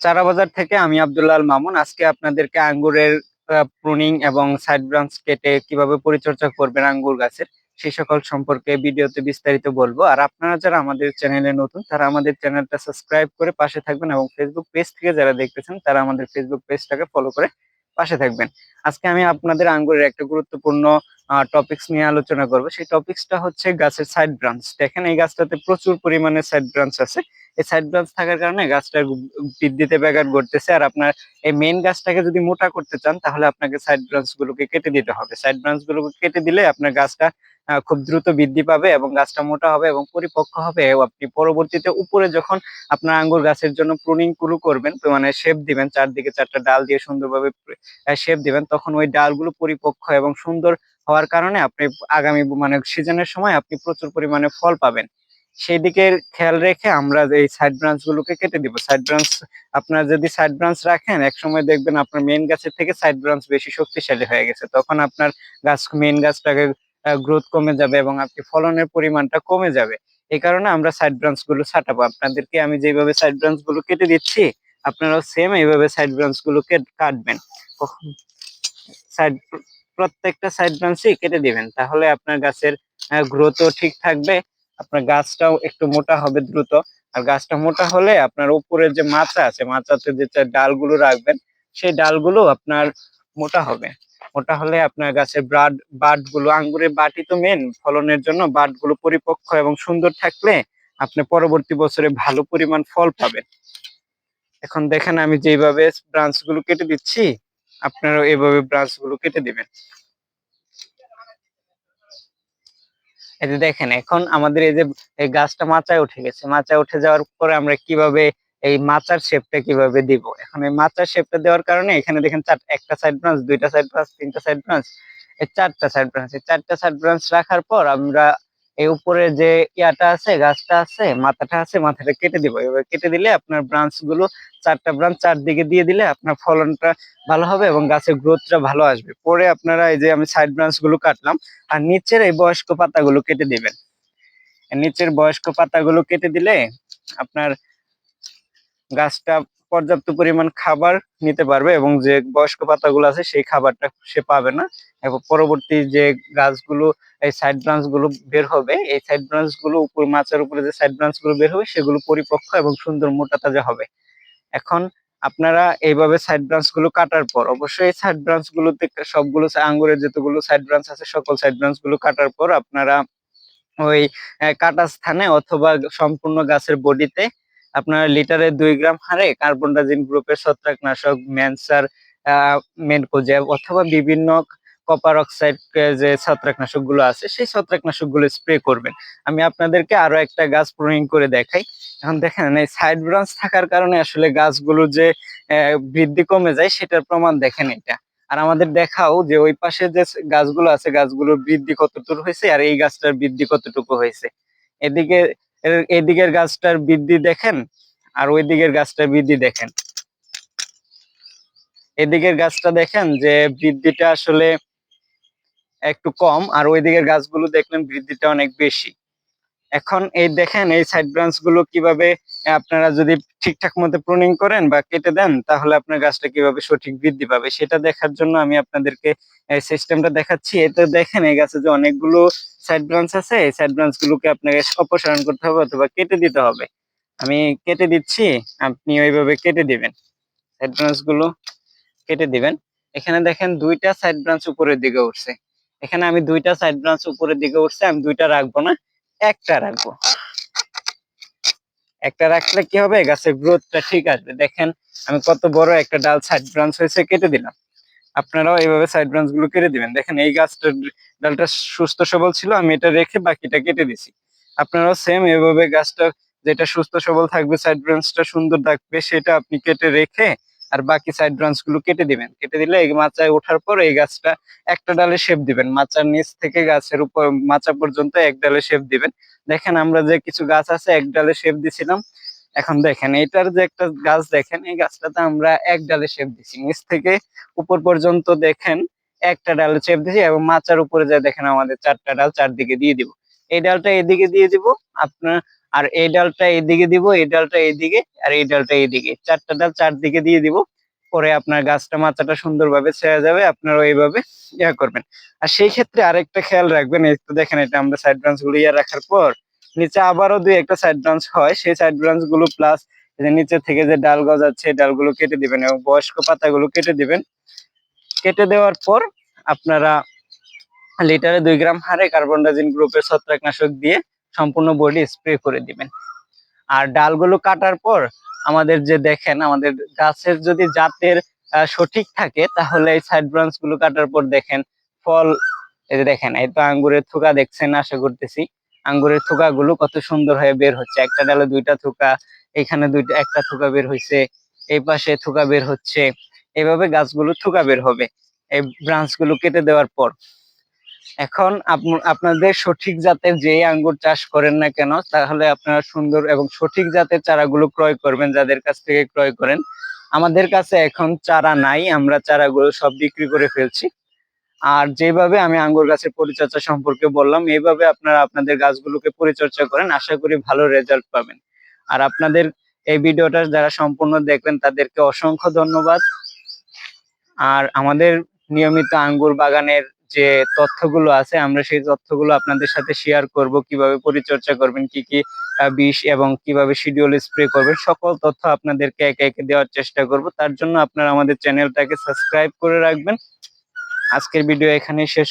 চারা বাজার থেকে আমি আব্দুল্লাহ মামুন। আজকে আপনাদেরকে আঙ্গুরের প্রুনিং এবং সাইড ব্রাঞ্চ কেটে কীভাবে পরিচর্যা করবেন আঙ্গুর গাছের সেই সকল সম্পর্কে ভিডিওতে বিস্তারিত বলব। আর আপনারা যারা আমাদের চ্যানেলে নতুন, তারা আমাদের চ্যানেলটা সাবস্ক্রাইব করে পাশে থাকবেন এবং ফেসবুক পেজ থেকে যারা দেখতেছেন, তারা আমাদের ফেসবুক পেজটাকে ফলো করে পাশে থাকবেন। আজকে আমি আপনাদের আঙ্গুরের একটা গুরুত্বপূর্ণ টপিকস নিয়ে আলোচনা করব। সেই টপিকসটা হচ্ছে গাছের সাইড ব্রাঞ্চ দেখেন এই গাছটাতে প্রচুর পরিমাণে সাইড ব্রাঞ্চ আছে। এই সাইড ব্রাঞ্চ থাকার কারণে গাছটার বৃদ্ধিতে ব্যাঘাত ঘটতেছে। আর আপনার এই মেইন গাছটাকে যদি মোটা করতে চান, তাহলে আপনাকে সাইড ব্রাঞ্চ গুলোকে কেটে দিতে হবে। সাইড ব্রাঞ্চ গুলোকে কেটে দিলে আপনার গাছটা খুব দ্রুত বৃদ্ধি পাবে এবং গাছটা মোটা হবে এবং পরিপক্ক হবে। আপনি পরবর্তীতে উপরে যখন আপনার আঙ্গুর গাছের জন্য প্রুনিংগুলো করবেন মানে শেপ দিবেন, চারদিকে চারটা ডাল দিয়ে সুন্দরভাবে শেপ দিবেন, তখন ওই ডালগুলো পরিপক্ক এবং সুন্দর হওয়ার কারণে আপনি আগামী মানে সিজনের সময় আপনি প্রচুর পরিমাণে ফল পাবেন। সেই দিকে খেয়াল রেখে আমরা এই সাইড ব্রাঞ্চ গুলোকে কেটে দিব। সাইড ব্রাঞ্চ আপনার যদি সাইড ব্রাঞ্চ রাখেন এক সময় দেখবেন আপনার মেন গাছের থেকে সাইড ব্রাঞ্চ বেশি শক্তিশালী হয়ে গেছে। তখন আপনার গাছ মেন গাছটাকে গ্রোথ কমে যাবে এবং আপনি ফলনের পরিমাণটা কমে যাবে। এই কারণে আমরা সাইড ব্রাঞ্চগুলো ছাটাবো। আপনাদেরকে আমি যেভাবে সাইড ব্রাঞ্চগুলো কেটে দিচ্ছি, আপনারাও সেম এইভাবে সাইড ব্রাঞ্চগুলো কাটবেন। সাইড প্রত্যেকটা সাইড ব্রাঞ্চই কেটে দিবেন। তাহলে আপনার গাছের গ্রোথও ঠিক থাকবে, আপনার গাছটাও একটু মোটা হবে দ্রুত। আর গাছটা মোটা হলে আপনার উপরের যে মাচা আছে, মাচাতে যে ডালগুলো রাখবেন, সেই ডালগুলো আপনার মোটা হবে। মোটা হলে আপনার গাছের ব্রাড বাটগুলো আঙ্গুরের বাটি তো মেন ফলনের জন্য বাটগুলো পরিপক্ক এবং সুন্দর থাকলে আপনি পরবর্তী বছরে ভালো পরিমাণ ফল পাবেন। এখন দেখেন আমি যেভাবে ব্রাঞ্চগুলো কেটে দিচ্ছি আপনারাও এভাবে ব্রাঞ্চগুলো কেটে দিবেন। এই যে দেখেন, এখন আমাদের এই যে এই গাছটা মাচায় উঠে গেছে। মাচায় উঠে যাওয়ার পরে আমরা কীভাবে এই মাচার শেপটা কীভাবে দিব? এখন এই মাচার শেপটা দেওয়ার কারণে এখানে দেখেন চার, একটা সাইড ব্রাঞ্চ দুইটা সাইড ব্রাঞ্চ তিনটা সাইড ব্রাঞ্চ এই চারটা সাইড ব্রাঞ্চ এই চারটা সাইড ব্রাঞ্চ রাখার পর আমরা এই উপরে যে ইয়াটা আছে, গাছটা আছে, মাথাটা আছে, মাথাটা কেটে দিব। এবার কেটে দিলে আপনার ব্রাঞ্চগুলো চারটা ব্রাঞ্চ চারদিকে দিয়ে দিলে আপনার ফলনটা ভালো হবে এবং গাছের গ্রোথটা ভালো আসবে। পরে আপনারা এই যে আমি সাইড ব্রাঞ্চগুলো কাটলাম, আর নিচের এই বয়স্ক পাতাগুলো কেটে দিবেন। নিচের বয়স্ক পাতাগুলো কেটে দিলে আপনার গাছটা পর্যাপ্ত পরিমাণ খাবার নিতে পারবে এবং যে বয়স্ক পাতাগুলো আছে সেই খাবারটা সে পাবে না। এবং পরবর্তী যে গাছগুলো, এই সাইড ব্রাঞ্চগুলো বের হবে, এই সাইড ব্রাঞ্চগুলো উপর মাচার উপরে যে সাইড ব্রাঞ্চগুলো বের হবে, সেগুলো পরিপক্ক এবং সুন্দর মোটা তাজা হবে। এখন আপনারা এইভাবে সাইড ব্রাঞ্চগুলো কাটার পর, অবশ্যই সাইড ব্রাঞ্চ গুলোতে সবগুলো আঙ্গুরের যতগুলো সাইড ব্রাঞ্চ আছে, সকল সাইড ব্রাঞ্চগুলো কাটার পর আপনারা ওই কাটা স্থানে অথবা সম্পূর্ণ গাছের বডিতে আপনারা লিটারে দুই গ্রাম হারে কার্বনডাজিন গ্রুপের ছত্রাকনাশক, ম্যানসার মেনকোজেব অথবা বিভিন্ন কপার অক্সাইড যে ছত্রাকনাশকগুলো আছে, সেই ছত্রাকনাশকগুলো স্প্রে করবেন। আমি আপনাদেরকে আরও একটা গাছ প্রয়োগ করে দেখাই। এখন দেখেন, এই সাইড ব্রাঞ্চ থাকার কারণে আসলে গাছগুলো যে বৃদ্ধি কমে যায়, সেটার প্রমাণ দেখেন এটা। আর আমাদের দেখাও যে ওই পাশে যে গাছগুলো আছে গাছগুলোর বৃদ্ধি কতটুকু হয়েছে, আর এই গাছটার বৃদ্ধি কতটুকু হয়েছে। এদিকে এদিকের গাছটার বৃদ্ধি দেখেন আর ওই দিকের গাছটার বৃদ্ধি দেখেন। এদিকের গাছটা দেখেন যে বৃদ্ধিটা আসলে একটু কম আর ওই দিকের গাছগুলো দেখলেন বৃদ্ধিটা অনেক বেশি। এখন এই দেখেন, এই সাইড ব্রাঞ্চগুলো কীভাবে, আপনারা যদি ঠিকঠাক মতো প্রুনিং করেন বা কেটে দেন, তাহলে আপনার গাছটা কীভাবে সঠিক বৃদ্ধি পাবে? সেটা দেখার জন্য আমি আপনাদেরকে, এই সিস্টেমটা দেখাচ্ছি। এটা দেখেন, এই গাছে যে অনেকগুলো সাইড ব্রাঞ্চ আছে, এই সাইড ব্রাঞ্চ গুলোকে আপনাকে অপসারণ করতে হবে অথবা কেটে দিতে হবে। আমি কেটে দিচ্ছি, আপনি ওইভাবে কেটে দিবেন। সাইড ব্রাঞ্চগুলো কেটে দিবেন। এখানে দেখেন, দুইটা সাইড ব্রাঞ্চ উপরের দিকে উঠছে। এখানে আমি দুইটা সাইড ব্রাঞ্চ উপরের দিকে উঠছে, আমি দুইটা রাখব না। একটা রাখব। একটা রাখলে কি হবে? গাছের গ্রোথটা ঠিক আসবে। দেখেন, আমি কত বড় একটা ডাল সাইড ব্রাঞ্চ হয়েছে, কেটে দিলাম। আপনারাও এইভাবে সাইড ব্রাঞ্চগুলো কেটে দিবেন। দেখেন, এই গাছটার ডালটা সুস্থ সবল ছিল, আমি এটা রেখে বাকিটা কেটে দিছি। আপনারাও সেম এভাবে গাছটা যেটা সুস্থ সবল থাকবে সাইড ব্রাঞ্চটা সুন্দর থাকবে, সেটা আপনি কেটে রেখে আর বাকি সাইড ব্রাঞ্চগুলো কেটে দিবেন। কেটে দিলে এই মাচায় ওঠার পর এই গাছটা একটা ডালে শেপ দিবেন। মাচার নিচ থেকে গাছের উপর, মাচা পর্যন্ত এক ডালে শেপ দিবেন। দেখেন আমরা যে কিছু গাছ আছে, এক ডালে শেপ দিছিলাম। এখন দেখেন এটার যে একটা গাছ দেখেন, এই গাছটাতে আমরা এক ডালে শেপ দিছি। নিচ থেকে উপর পর্যন্ত দেখেন, একটা ডালে শেপ দিছি এবং মাচার উপরে যা দেখেন আমাদের চারটা ডাল চারদিকে দিয়ে দিব। এই ডালটা এদিকে দিয়ে দিব। আপনার আর এই ডালটা এইদিকে দিব, এই ডালটা এইদিকে, আর এই ডালটা এইদিকে। চারটা ডাল চারদিকে দিয়ে দিব, পরে আপনার গাছটা মাচাটা সুন্দরভাবে ছেড়ে যাবে, আপনারা এইভাবে ইয়া করবেন। আর সেই ক্ষেত্রে আরেকটা খেয়াল রাখবেন, এই তো দেখেন এটা আমরা সাইড ব্রাঞ্চগুলো ইয়া রাখার পর, নিচে আবারও দুই একটা সাইড ব্রাঞ্চ হয়। সেই সাইড ব্রাঞ্চগুলো প্লাস নিচে থেকে যে ডাল গজাচ্ছে ডালগুলো কেটে দিবেন এবং বয়স্ক পাতাগুলো কেটে দিবেন। কেটে দেওয়ার পর আপনারা লিটারে দুই গ্রাম হারে কার্বন ডাইজিন গ্রুপের ছত্রাকনাশক দিয়ে সম্পূর্ণ বডি স্প্রে করে দিবেন। আর ডালগুলো কাটার পর আমাদের যে দেখেন, আমাদের গাছের যদি জাতের সঠিক থাকে, তাহলে এই সাইড ব্রাঞ্চগুলো কাটার পর দেখেন, ফল, এই যে দেখেন, এই তো আঙ্গুরের থোকা দেখছেন, আশা করতেছি। আঙ্গুরের থোকাগুলো কত সুন্দর হয়ে বের হচ্ছে। একটা ডালে দুইটা থোকা, এখানে দুইটা, একটা থোকা বের হয়েছে এই পাশে থোকা বের হচ্ছে। এইভাবে গাছগুলো থোকা বের হবে, এই ব্রাঞ্চগুলো কেটে দেওয়ার পর। এখন আপ- আপনাদের সঠিক জাতের যে আঙ্গুর চাষ করেন না কেন, তাহলে আপনারা সুন্দর এবং সঠিক জাতের চারাগুলো ক্রয় করবেন, যাদের কাছ থেকে ক্রয় করেন। আমাদের কাছে এখন চারা নাই, আমরা চারাগুলো সব বিক্রি করে ফেলছি। আর যেভাবে আমি আঙ্গুর গাছের পরিচর্যা সম্পর্কে বললাম, এইভাবে আপনারা আপনাদের গাছগুলোকে পরিচর্যা করেন, আশা করি ভালো রেজাল্ট পাবেন। আর আপনাদের এই ভিডিওটা যারা সম্পূর্ণ দেখবেন, তাদেরকে অসংখ্য ধন্যবাদ। আর আমাদের নিয়মিত আঙ্গুর বাগানের যে তথ্যগুলো আছে, আমরা সেই তথ্যগুলো আপনাদের সাথে শেয়ার করব, কীভাবে পরিচর্যা করবেন, কি কি বিষ এবং কীভাবে শিডিউল স্প্রে করবেন, সকল তথ্য আপনাদেরকে একে একে দেওয়ার চেষ্টা করব। তার জন্য আপনারা আমাদের চ্যানেলটাকে সাবস্ক্রাইব করে রাখবেন। আজকের ভিডিও এখানে শেষ